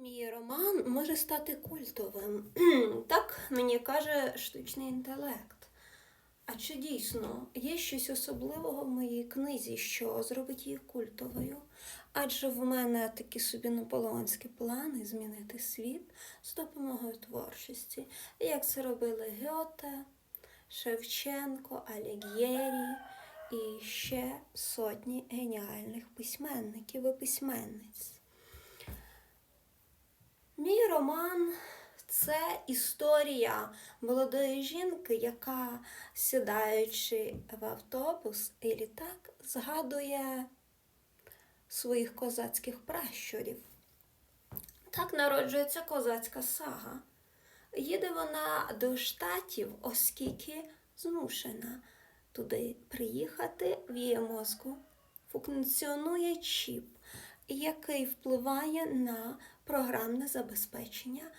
Мій роман може стати культовим. так мені каже штучний інтелект. А чи дійсно є щось особливого в моїй книзі, що зробить її культовою? Адже в мене такі собі наполеонські плани змінити світ з допомогою творчості, як це робили Гьоте, Шевченко, Алігєрі і ще сотні геніальних письменників і письменниць. Роман це історія молодої жінки, яка, сідаючи в автобус і літак, згадує своїх козацьких пращурів. Так народжується козацька сага. Їде вона до штатів, оскільки змушена туди приїхати в її мозку. Функціонує чіп, який впливає на програмне забезпечення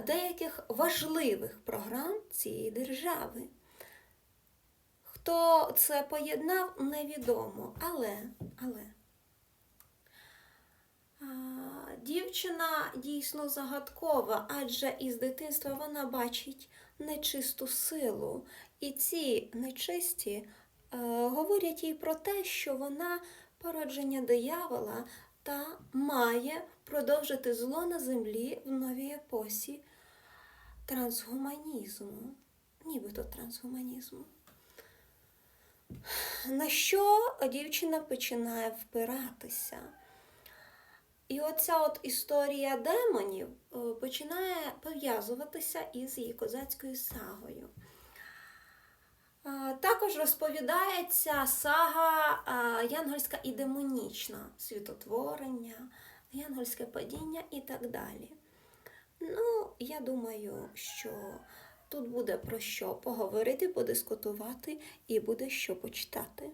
деяких важливих програм цієї держави. Хто це поєднав, невідомо. Але, але а, дівчина дійсно загадкова, адже із дитинства вона бачить нечисту силу. І ці нечисті е, говорять їй про те, що вона породження диявола та має продовжити зло на землі в новій епосі трансгуманізму, нібито трансгуманізму. На що дівчина починає впиратися? І оця от історія демонів е, починає пов'язуватися із її козацькою сагою. Також розповідається сага Янгольська і демонічна, світотворення, янгольське падіння і так далі. Ну, я думаю, що тут буде про що поговорити, подискутувати і буде що почитати.